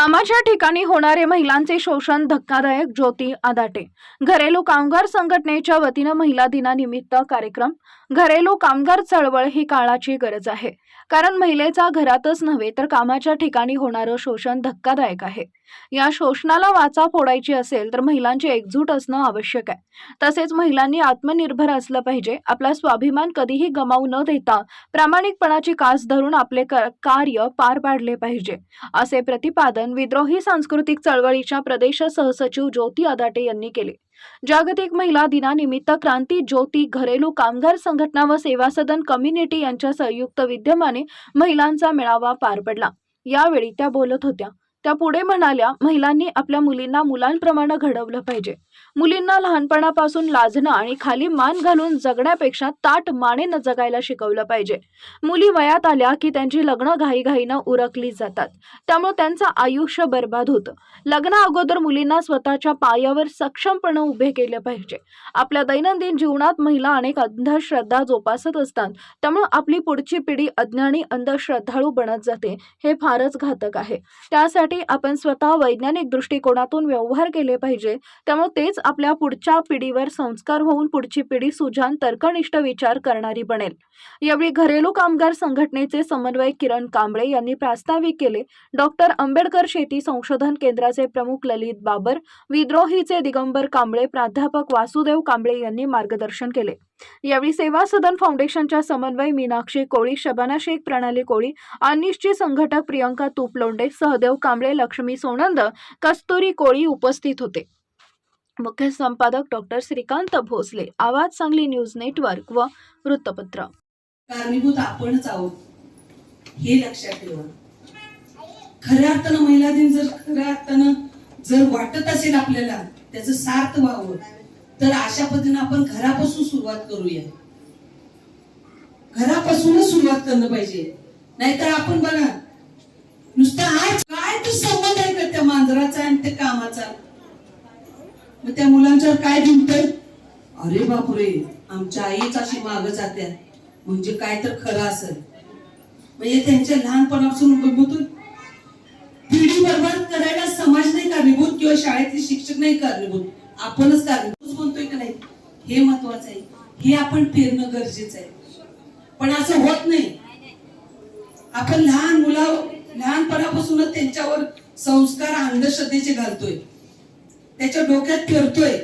कामाच्या ठिकाणी होणारे महिलांचे शोषण धक्कादायक ज्योती आदाटे. घरेलू कामगार संघटनेच्या वतीनं महिला दिनानिमित्त कार्यक्रम. घरेलू कामगार चळवळ ही काळाची गरज आहे. कारण महिलेचा घरातच नव्हे तर कामाच्या ठिकाणी होणारं शोषण धक्कादायक आहे. या शोषणाला वाचा फोडायची असेल तर महिलांची एकजूट असणं आवश्यक आहे. तसेच महिलांनी आत्मनिर्भर असलं पाहिजे. आपला स्वाभिमान कधीही गमावू न देता प्रामाणिकपणाची कास धरून आपले कार्य पार पाडले पाहिजे. असे प्रतिपादन विद्रोही सांस्कृतिक चळवळीच्या प्रदेश सहसचिव ज्योती अदाटे यांनी केले. जागतिक महिला दिनानिमित्त क्रांती ज्योती घरेलू कामगार संघटना व सेवा सदन कम्युनिटी यांच्या संयुक्त विद्यमाने महिलांचा मेळावा पार पडला. यावेळी त्या बोलत होत्या. त्या पुढे म्हणाल्या महिलांनी आपल्या मुलींना मुलांप्रमाणे घडवलं पाहिजे. मुलींना लहानपणापासून लाजणं आणि खाली मान घालून जगण्यापेक्षा ताट मानेनं जगायला शिकवलं पाहिजे. मुली वयात आल्या की त्यांची लग्न घाईघाईनं उरकली जातात. त्यामुळे त्यांचं आयुष्य बर्बाद होतं. लग्ना अगोदर मुलींना स्वतःच्या पायावर सक्षमपणे उभे केले पाहिजे. आपल्या दैनंदिन जीवनात महिला अनेक अंधश्रद्धा जोपासत असतात. त्यामुळे आपली पुढची पिढी अज्ञानी अंधश्रद्धाळू बनत जाते. हे फारच घातक आहे. त्यासाठी आपण स्वतः वैज्ञानिक दृष्टिकोनातून व्यवहार केले पाहिजे. त्यामुळे तेच आपल्या पुढच्या पिढीवर संस्कार होऊन पुढची पिढी सुजान तर्कनिष्ठ विचार करणारी बनेल. यावेळी घरेलू कामगार संघटनेचे समन्वयक किरण कांबळे यांनी प्रास्ताविक केले. डॉक्टर आंबेडकर शेती संशोधन केंद्राचे प्रमुख ललित बाबर विद्रोहीचे दिगंबर कांबळे प्राध्यापक वासुदेव कांबळे यांनी मार्गदर्शन केले. यावेळी सेवा सदन फाउंडेशनच्या समन्वय मीनाक्षी कोळी शबाना शेख प्रणाली कोळी अनिशची संघटक प्रियंका तुपलोंडे सहदेव कांबळे लक्ष्मी सोनंद कस्तुरी कोळी उपस्थित होते. मुख्य संपादक डॉक्टर श्रीकांत भोसले आवाज सांगली न्यूज नेटवर्क व वृत्तपत्र. कारणीभूत आपणच आहोत हे लक्षात ठेवा. खऱ्या अर्थानं महिला दिन जर खऱ्या अर्थानं जर वाटत असेल आपल्याला त्याचं सार्थ व्हावं. तर अशा पद्धतीने आपण घरापासून सुरुवात करूया. घरापासूनच सुरुवात करणं पाहिजे. नाहीतर आपण बघा नुसतं आज काय तो संबंध आहे का त्या मांजराचा आणि त्या कामाचा? मग त्या मुलांच्यावर काय दिवतय अरे बापरे आमच्या आईच अशी माग जात्या. म्हणजे काय तर खरं असेल. म्हणजे त्यांच्या लहानपणापासून बघून पिढी बर्बाद करायला समाज नाही कारणीभूत किंवा शाळेतले शिक्षक नाही कारणीभूत. आपणच कारणीभूत. हे महत्वाचं आहे. हे आपण पेरणं गरजेचं आहे. पण असं होत नाही. आपण लहान मुला लहानपणापासूनच त्यांच्यावर संस्कार अंधश्रद्धेचे घालतोय. त्याच्या डोक्यात फिरतोय.